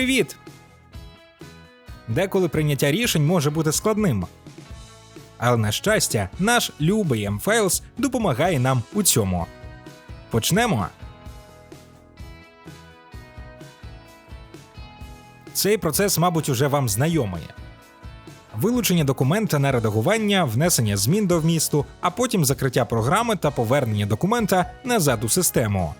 Привіт! Деколи прийняття рішень може бути складним. Але на щастя, наш любий mFiles допомагає нам у цьому. Почнемо. Цей процес, мабуть, уже вам знайомий. Вилучення документа на редагування, внесення змін до вмісту, а потім закриття програми та повернення документа назад у систему.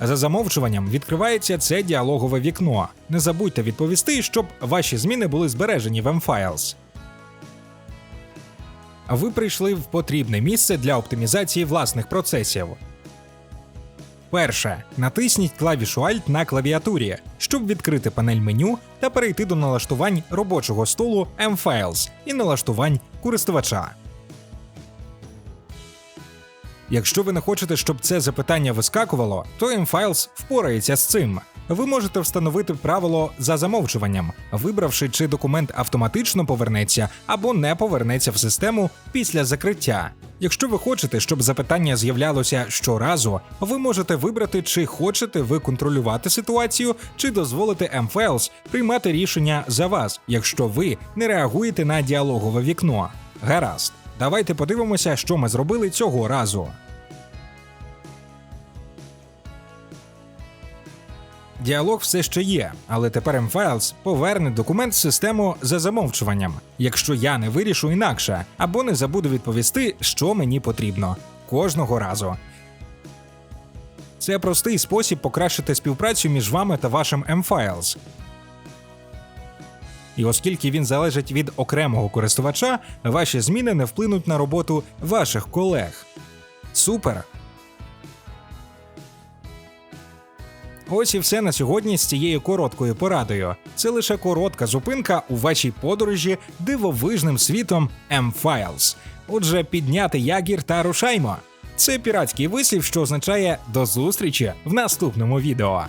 За замовчуванням відкривається це діалогове вікно. Не забудьте відповісти, щоб ваші зміни були збережені в mFiles. Ви прийшли в потрібне місце для оптимізації власних процесів. Перше. Натисніть клавішу Alt на клавіатурі, щоб відкрити панель меню та перейти до налаштувань робочого столу mFiles і налаштувань користувача. Якщо ви не хочете, щоб це запитання вискакувало, то mFiles впорається з цим. Ви можете встановити правило за замовчуванням, вибравши, чи документ автоматично повернеться або не повернеться в систему після закриття. Якщо ви хочете, щоб запитання з'являлося щоразу, ви можете вибрати, чи хочете ви контролювати ситуацію, чи дозволити mFiles приймати рішення за вас, якщо ви не реагуєте на діалогове вікно. Гаразд. Давайте подивимося, що ми зробили цього разу. Діалог все ще є, але тепер mFiles поверне документ в систему за замовчуванням, якщо я не вирішу інакше, або не забуду відповісти, що мені потрібно кожного разу. Це простий спосіб покращити співпрацю між вами та вашим mFiles. І оскільки він залежить від окремого користувача, ваші зміни не вплинуть на роботу ваших колег. Супер! Ось і все на сьогодні з цією короткою порадою. Це лише коротка зупинка у вашій подорожі дивовижним світом M-Files. Отже, підняти ягір та рушаймо. Це піратський вислів, що означає до зустрічі в наступному відео.